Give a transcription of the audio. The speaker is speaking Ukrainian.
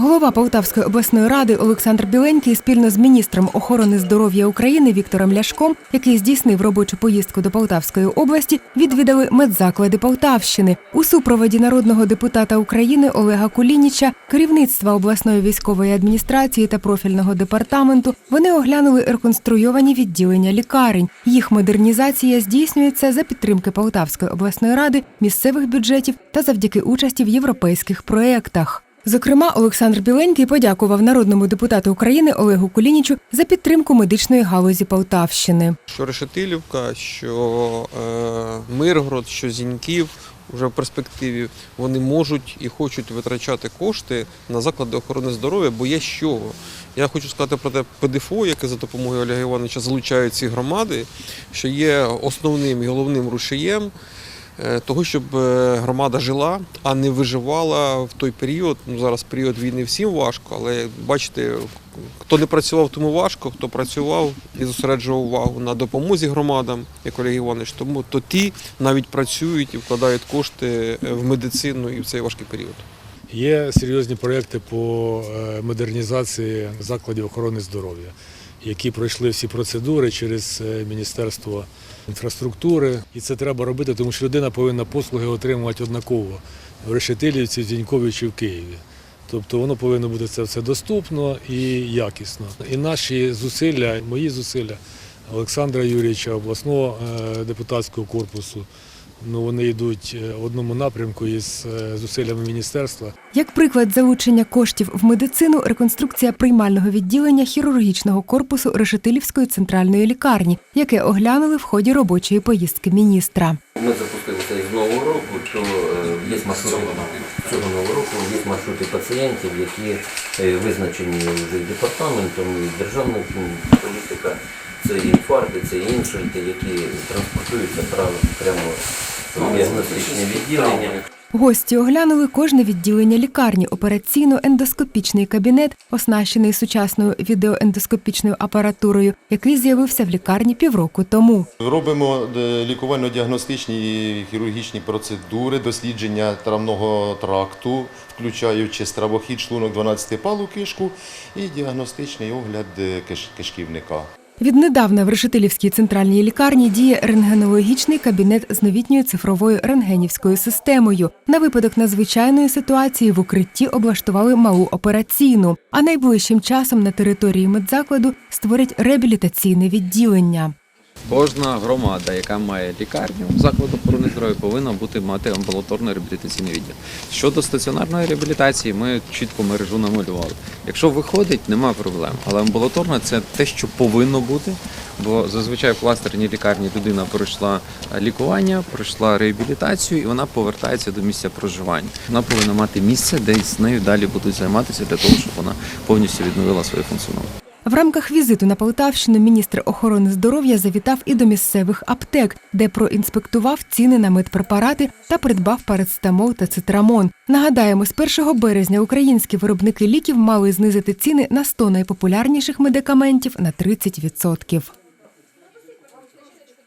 Голова Полтавської обласної ради Олександр Біленький спільно з міністром охорони здоров'я України Віктором Ляшком, який здійснив робочу поїздку до Полтавської області, відвідали медзаклади Полтавщини у супроводі народного депутата України Олега Кулініча, керівництва обласної військової адміністрації та профільного департаменту. Вони оглянули реконструйовані відділення лікарень. Їх модернізація здійснюється за підтримки Полтавської обласної ради, місцевих бюджетів та завдяки участі в європейських проєктах. Зокрема, Олександр Біленький подякував народному депутату України Олегу Кулінічу за підтримку медичної галузі Полтавщини. що Решетилівка, що е, Миргород, що Зіньків вже в перспективі вони можуть і хочуть витрачати кошти на заклади охорони здоров'я, бо є чого. Я хочу сказати про те ПДФО, яке за допомогою Олега Івановича залучають ці громади, що є основним і головним рушієм того, щоб е, громада жила, а не виживала в той період. Ну зараз період війни всім важко, але бачите, хто не працював, тому важко, хто працював і зосереджував увагу на допомозі громадам, як Олег Іванович, тому то ті навіть працюють і вкладають кошти е, в медицину і в цей важкий період. Є серйозні проекти по е, модернізації закладів охорони здоров'я, які пройшли всі процедури через е, Міністерство інфраструктури. І це треба робити, тому що людина повинна послуги отримувати однаково в Решетилівці, в Зінькові чи в Києві. Тобто воно повинно бути це все доступно і якісно. І наші зусилля, мої зусилля Олександра Юрійовича, обласного е, депутатського корпусу, ну вони йдуть е, в одному напрямку із е, зусиллями міністерства. Як приклад залучення коштів в медицину, реконструкція приймального відділення хірургічного корпусу Решетилівської центральної лікарні, яке оглянули в ході робочої поїздки міністра. Ми запустилися із нового року, то е, є маршрути цього нового року, є маршрути пацієнтів, які визначені вже департаментом, і державною політика. Це інфаркти, це інсульти, які транспортуються прямо, відділення. Гості оглянули кожне відділення лікарні, операційно-ендоскопічний кабінет, оснащений сучасною відеоендоскопічною апаратурою, який з'явився в лікарні півроку тому. Робимо е, лікувально-діагностичні і хірургічні процедури, дослідження травного тракту, включаючи стравохід, шлунок 12 палу кишку і діагностичний огляд е, кишківника. Віднедавна в Решетилівській центральній лікарні діє рентгенологічний кабінет з новітньою цифровою рентгенівською системою. На випадок надзвичайної ситуації в укритті облаштували малу операційну, а найближчим часом на території медзакладу створять реабілітаційне відділення. Кожна громада, яка має лікарню, заклад охорони здоров'я, повинна бути мати амбулаторний реабілітаційний відділ. Щодо стаціонарної реабілітації, ми чітко мережу намалювали. Якщо виходить, нема проблем. Але амбулаторна це те, що повинно бути. Бо зазвичай в кластерній лікарні людина пройшла лікування, пройшла реабілітацію, і вона повертається до місця проживання. Вона повинна мати місце, де з нею далі будуть займатися для того, щоб вона повністю відновила своє функціонування. В рамках візиту на Полтавщину міністр охорони здоров'я завітав і до місцевих аптек, де проінспектував ціни на медпрепарати та придбав парацетамол та цитрамон. Нагадаємо, з 1 березня українські виробники ліків мали знизити ціни на 100 найпопулярніших медикаментів на 30%.